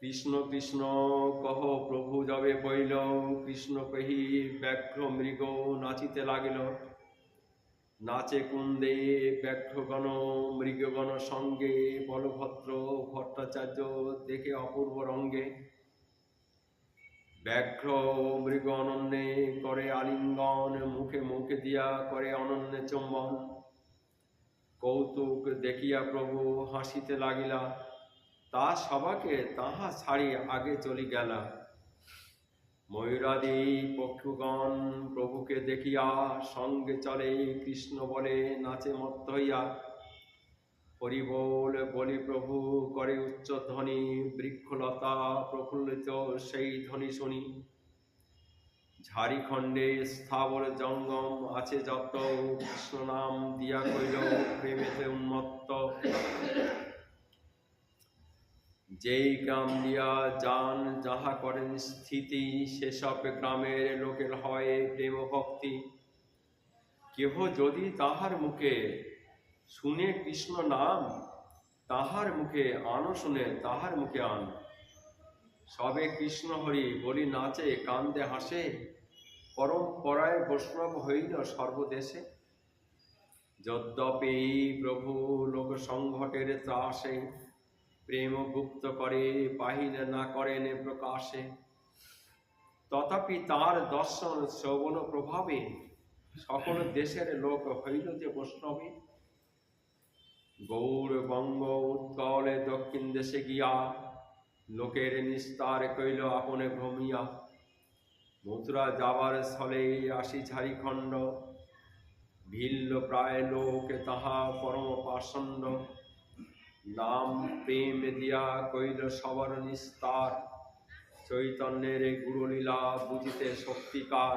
কৃষ্ণ কৃষ্ণ কহ, প্রভু যবে পইল কৃষ্ণ কহি, ব্যাঘ্র মৃগ নাচিতে লাগিল। নাচে কুন্দে ব্যাঘ্রগণ, মৃগগণ সঙ্গে বলভদ্র ভট্টাচার্য দেখে অপূর্ব রঙ্গে। ব্যাঘ্র মৃগ অনন্যে করে আলিঙ্গন, মুখে মুখে দিয়া করে অনন্যে চুম্বন। কৌতুক দেখিয়া প্রভু হাসিতে লাগিলা। সবাকে তাহা ছাড়ি আগে চলি গেলা ময়ূরাদি পক্ষুগণ প্রভুকে দেখিয়া সঙ্গে চলে কৃষ্ণ বলে নাচে মত্ত হইয়া, হরিবোল বলি, প্রভু, করে উচ্চ ধ্বনি, বৃক্ষলতা প্রফুল্লিত সেই ধ্বনি শুনি। ঝাড়িখণ্ডে স্থাবর জঙ্গম আছে যত, কৃষ্ণ নাম দিয়া কইল, প্রেমেতে উন্মত্ত। যেই গ্রাম দিয়া যান, যাহা করেন স্থিতি, সেসব গ্রামের লোকের হয় প্রেম ভক্তি কেহ যদি তাহার মুখে শুনে কৃষ্ণ নাম, তাহার মুখে আনো শুনে তাহার মুখে আন। সবে কৃষ্ণ হরি বলি নাচে, কান্দে, হাসে পরম্পরায় বৈষ্ণব হইল সর্বদেশে। যদ্যপি প্রভু লোক সংঘটের ত্রাসে প্রেম গুপ্ত করে, বাহির না করেন প্রকাশে। তথাপি তার দর্শন শ্রবণ প্রভাবে সকল দেশের লোক হইল যে বৈষ্ণবে। গৌর বঙ্গ উৎকলে দক্ষিণ দেশে গিয়া লোকের নিস্তার কইল আপনে ভ্রমিয়া। মথুরা যাবার স্থলে আসি ঝাড়িখণ্ড। ভিল্ল প্রায় লোক তাহা পরম পাষণ্ড। নাম প্রেম দিয়া কইল সবর নিস্তার। চৈতন্যের গুরুলীলা বুঝিতে শক্তিকার।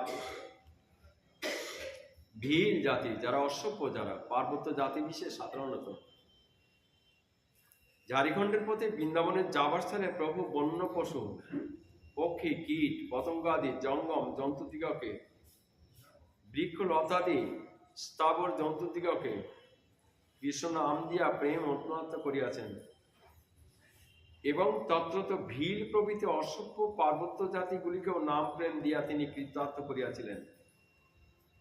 ভিল জাতি, যারা অসভ্য, যারা পার্বত্য জাতি বিশেষ সাধারণত। ঝাড়িখণ্ডের পথে বৃন্দাবনের যাবার স্থানে প্রভু বন্য পশু পক্ষী, কীট, পতঙ্গ আদি, জঙ্গম জন্তুদিগকে বৃক্ষ লতাদি স্থাবর জন্তুদিগকে কৃষ্ণ নাম দিয়া প্রেম অত্যন্ত করিয়াছেন। এবং তত্রত ভিল প্রভৃতি অসভ্য পার্বত্য জাতিগুলিকেও নাম প্রেম দিয়া তিনি কৃতার্থ করিয়াছিলেন।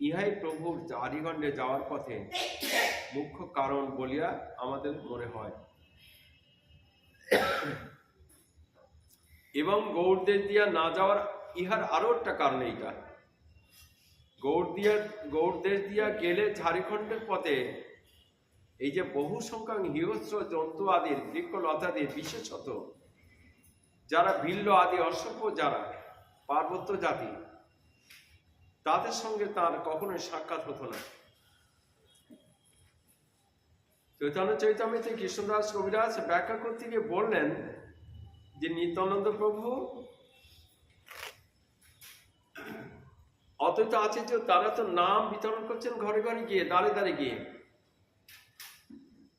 ইহাই প্রভুর চারিখণ্ডে যাওয়ার পথে মুখ্য কারণ বলিয়া আমাদের মনে হয়। এবং গৌরদেশ দিয়া না যাওয়ার ইহার আরও একটা কারণ এইটা। গৌর দিয়া গৌরদেশ দিয়া গেলে ঝাড়খণ্ডের পথে এই যে বহু সংখ্যক হিংস্র জন্তু আদির বৃক্ষলতাদির বিশেষত, যারা ভিল্ল আদি, অসভ্য যারা, পার্বত্য জাতি, তাদের সঙ্গে তার কখনোই সাক্ষাৎ হতো না। চৈতন্য চৈতন্যতে কৃষ্ণদাস কবিরাজ ব্যাখ্যা করতে গিয়ে বললেন যে, নিত্যানন্দ প্রভু অথচ আছে যে তারা তো নাম বিতরণ করছেন ঘরে ঘরে গিয়ে দাঁড়ে দাঁড়ে গিয়ে।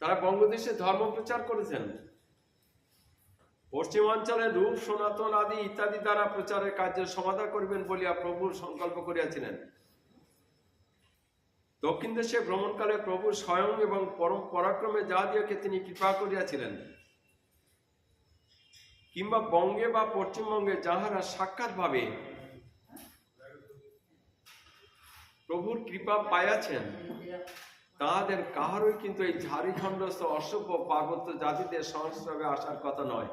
তারা বঙ্গদেশে ধর্ম প্রচার করেছেন। পশ্চিমাঞ্চলে রূপ, সনাতন আদি ইত্যাদি দ্বারা প্রচারের কার্যের সমাধান করিবেন বলিয়া প্রভুর সংকল্প করিয়াছিলেন। দক্ষিণ দেশে ভ্রমণকালে প্রভু স্বয়ং এবং পরম পরাক্রমে যাহাদিওকে তিনি কৃপা করিয়াছিলেন, কিংবা বঙ্গে বা পশ্চিমবঙ্গে যাহারা সাক্ষাৎভাবে প্রভুর কৃপা পাইয়াছেন তাহাদের কাহারই কিন্তু এই ঝাড়িখণ্ডস্থ অসভ্য পার্বত্য জাতিদের সংস্রবে আসার কথা নয়।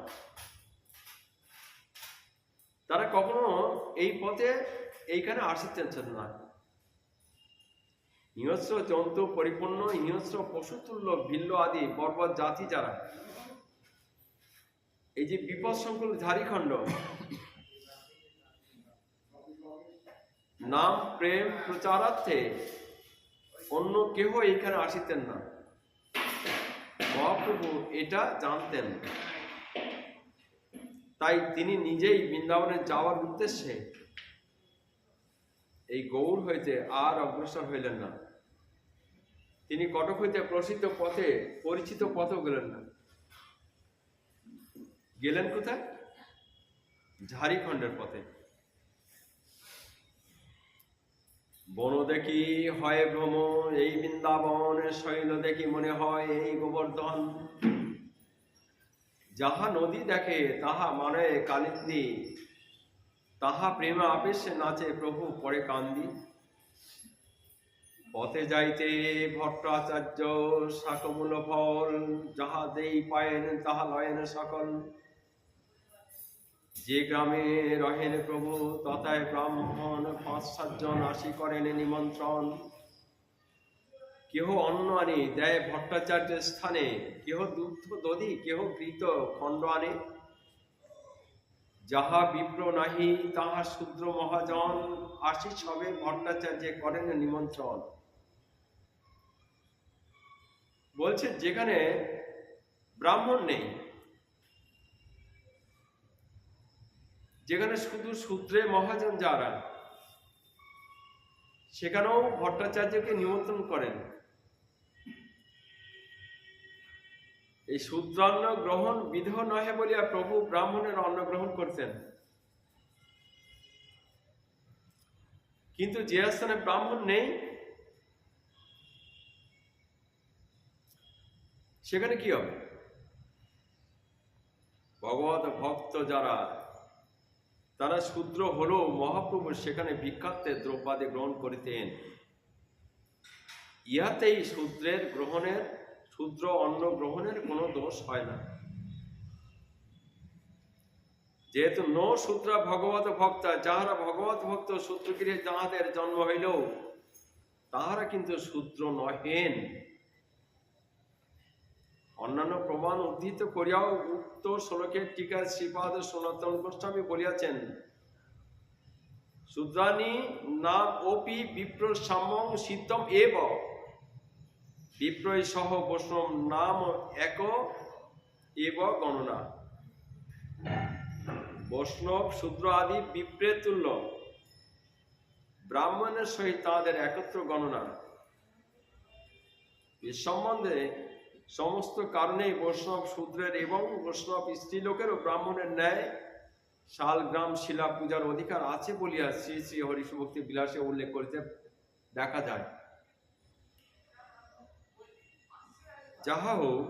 তারা কখনো এই পথে এইখানে আসিতেছেন না। হিংস্র জন্তু, পরিপূর্ণ হিংস্র পশুতুল্য ভিল্ল আদি পর্বত জাতি যারা, এই যে বিপদ সংকুল ঝাড়িখণ্ড, নাম, প্রেম, প্রচারার্থে অন্য কেহ এইখানে আসিতেন না। মহাপ্রভু এটা জানতেন। তাই তিনি নিজেই বৃন্দাবনে যাওয়ার উদ্দেশ্যে এই গৌর হইতে আর অগ্রসর হইলেন না। তিনি কটক হইতে প্রসিদ্ধ পথে, পরিচিত পথেও গেলেন না। গেলেন কোথায়? ঝাড়িখণ্ডের পথে। বন দেখি হয় ভ্রমণ এই বৃন্দাবন শৈল দেখি মনে হয় এই গোবর্ধন। যাহা নদী দেখে, তাহা মানে কালিন্দি। তাহা প্রেমা আবেশে নাচে প্রভু, পরে কান্দি। পথে যাইতে ভট্টাচার্য, শাকমূল ফল, যাহা দেই পায়েন, তাহা লয়েন সকল। যে গ্রামে রহেন প্রভু, তথায় ব্রাহ্মণ পাঁচ সাতজন আসি করেন নিমন্ত্রণ। কেহ অন্ন আনে, দেয় ভট্টাচার্যের স্থানে। কেহ দুগ্ধ দধি, কেহ কৃত খণ্ড আনে। যাহা বিপ্র নাহি, তাহা শূদ্র মহাজন। আসি সবে ভট্টাচার্যে করেন নিমন্ত্রণ। বলছে, যেখানে ব্রাহ্মণ নেই যেখানে শুধু শূদ্রে মহাজন যারা, সেখানেও ভট্টাচার্যকে নিমন্ত্রণ করেন। এই শূদ্রান্ন গ্রহণ বিধ নহে বলিয়া প্রভু ব্রাহ্মণের অন্ন গ্রহণ করতেন কিন্তু যে স্থানে ব্রাহ্মণ নেই, সেখানে কি হবে? ভগবত ভক্ত যারা তারা শূদ্র হলেও মহাপ্রভু সেখানে ভিক্ষাত্বে দ্রব্যাদি গ্রহণ করিতেন। ইহাতেই শূদ্রের গ্রহণের, শূদ্র অন্ন গ্রহণের কোনো দোষ হয় না। যেহেতু ন শূদ্রা ভগবত ভক্তা, যাহারা ভগবত ভক্ত শূদ্রগৃহে যাহাদের জন্ম হইল তাহারা কিন্তু শূদ্র নহেন। অন্যান্য প্রমাণ উদ্ধৃত করিয়াও উক্ত শ্লোকের টিকা শ্রীপাদ সনাতন গোস্বামী বলিয়াছেন শূদ্রাণী নাম ওপি বিপ্র সাম্যং সিদ্ধম এব। বিপ্রয় সহ বৈষ্ণব নাম এক এব গণনা। বৈষ্ণব, শূদ্র আদি বিপ্রের তুল্য। ব্রাহ্মণের সহিত তাদের একত্র গণনা। এ সম্বন্ধে সমস্ত কারণেই বৈষ্ণব শূদ্রের এবং বৈষ্ণব স্ত্রীলোকেরও ব্রাহ্মণের ন্যায় শালগ্রাম শিলা পূজার অধিকার আছে বলিয়া শ্রী শ্রী হরিশভক্তি বিলাসে উল্লেখ করিতে দেখা যায়। যাহা হোক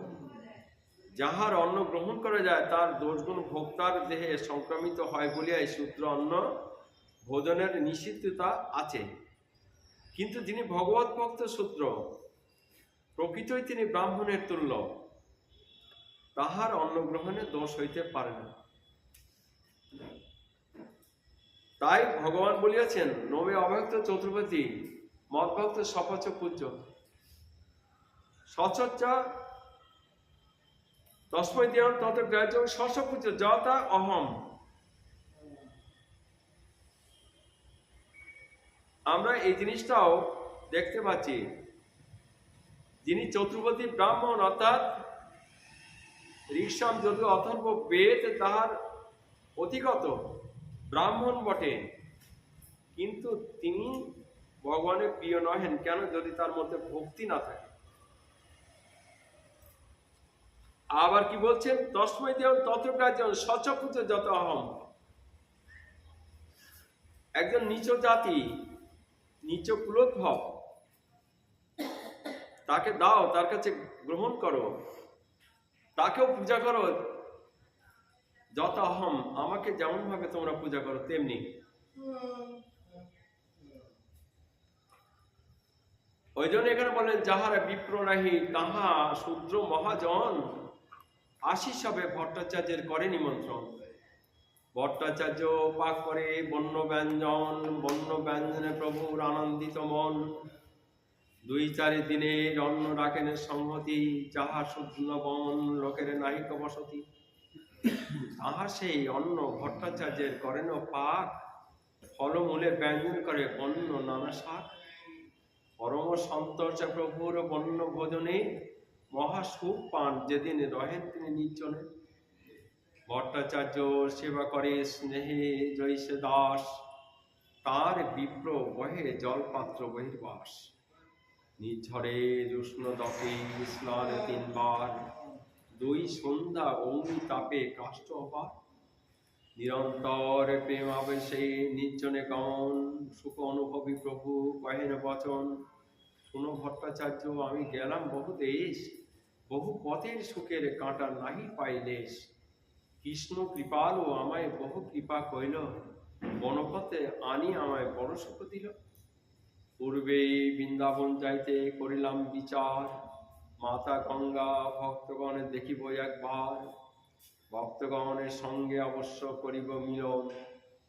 যাহার অন্ন গ্রহণ করা যায়, তার দোষগুণ ভোক্তার দেহে সংক্রমিত হয় বলিয়া এই সূত্র অন্ন ভোজনের নিষিদ্ধতা আছে। কিন্তু যিনি ভগবত ভক্ত সূত্র প্রকৃতই তিনি ব্রাহ্মণের তুল্য। তাহার অন্ন গ্রহণে দোষ হইতে পারে না। তাই ভগবান বলিয়াছেন নবে অভক্ত চতুর্পতি মদভক্ত সপচ পূজ্য। সচর্চা তস্মৈ দেহম তত গ্রাহ্য সসপূজ্য যথা অহম। আমরা এই জিনিসটাও দেখতে পাচ্ছি। যিনি চতুর্পতি ব্রাহ্মণ, অর্থাৎ ঋষাম যদু অথর্ব বেদ, তাহার অধিগত ব্রাহ্মণ বটে। কিন্তু তিনি ভগবানের প্রিয় নহেন কেন যদি তার মধ্যে ভক্তি না থাকে? আবার কি বলছেন তসময় দেহ তত্রকার্য সচপুত যত অহম। একজন নিচ জাতি নিচ কুলোদ্ভব তাকে দাও, তার কাছে গ্রহণ করো। তাকেও পূজা করো। যত অহম আমাকে যেমন ভাবে তোমরা পূজা করো, তেমনি। ওই জন্য এখানে বলেন যাহারা বিপ্র নাহি, তাহা শূদ্র মহাজন। আশিস হবে ভট্টাচার্যের করে নিমন্ত্রণ। ভট্টাচার্য পাক করে বন্য ব্যঞ্জন বন্য ব্যঞ্জনে প্রভুর আনন্দিত মন। দুই চারি দিনে অন্ন রাখেন সংহতি যাহা শুদ্ধ বন লোকের নাহিক বসতি। তাহা সেই অন্ন ভট্টাচার্যের করেন পাক ফলমূলে ব্যঞ্জন করে বন্য নানা শাক। পরম সন্তোষ প্রভুর বন্য ভোজনে মহা সুখ পান যেদিন রহেন তিনি নির্জনে। ভট্টাচার্য সেবা করে স্নেহে জৈসে দাস, তার বিপ্র বহে জলপাত্র বহির্বাস। নিঝরে উষ্ণ দপে স্নান তিনবার। দুই সন্ধ্যা অগ্নি তাপে কাষ্ট অপার। নিরন্তর প্রেম আবেশে নির্জনে গমন, সুখ অনুভবী প্রভু কহেন বচন, শুনো ভট্টাচার্য, আমি গেলাম বহু দেশ, বহু পথের সুখের কাঁটা নাহি পাইলেশ কৃষ্ণ কৃপালও আমায় বহু কৃপা কইল, বনপথে আনি আমায় বড় সুখ দিল পূর্বেই বৃন্দাবন যাইতে করিলাম বিচার। মাতা গঙ্গা ভক্তগণের দেখিব একবার। ভক্তগণের সঙ্গে অবশ্য করিব মিলন।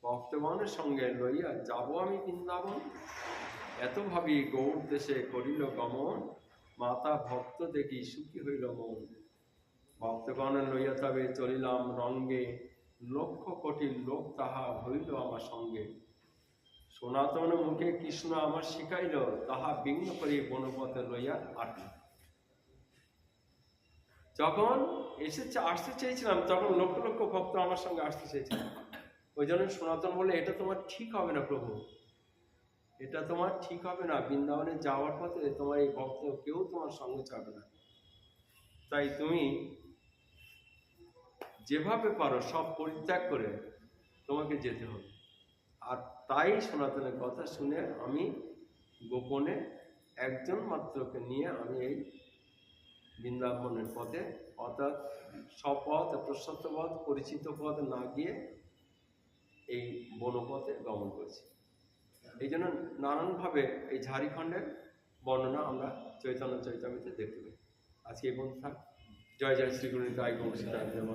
ভক্তগণের সঙ্গে লইয়া যাব আমি বৃন্দাবন। এত ভাবি গৌর দেশে করিল গমন। মাতা ভক্ত দেখি সুখী হইল মন। ভক্তগণ লইয়া তবে চলিলাম রঙ্গে। লক্ষ কোটি লোক তাহা হইল আমার সঙ্গে। সনাতন মুখে কৃষ্ণ আমার শিখাইল, তাহা বিঘ্ন করি বনপথে লইয়া আটল যখন এসেছে, আসতে চেয়েছিলাম, তখন লক্ষ লক্ষ ভক্ত আমার সঙ্গে আসতে চেয়েছিলাম ওই জন্য সনাতন বলে এটা তোমার ঠিক হবে না প্রভু। এটা তোমার ঠিক হবে না। বৃন্দাবনে যাওয়ার পথে তোমার এই ভক্ত কেউ তোমার সঙ্গে যাবে না। তাই তুমি যেভাবে পারো সব পরিত্যাগ করে তোমাকে যেতে হবে। আর তাই সনাতনের কথা শুনে আমি গোপনে একজন মাত্রকে নিয়ে আমি এই বৃন্দাবনের পথে, অর্থাৎ সপথ প্রশস্ত পথ পরিচিত পথ না গিয়ে এই বনপথে গমন করেছি। এই জন্য নানানভাবে এই ঝাড়িখণ্ডের বর্ণনা আমরা চৈতন্য চৈতন্যতে দেখতে পাই। আজকে এই বন্ধু থাক জয় জয় শ্রী গৌর সীতারাম দেব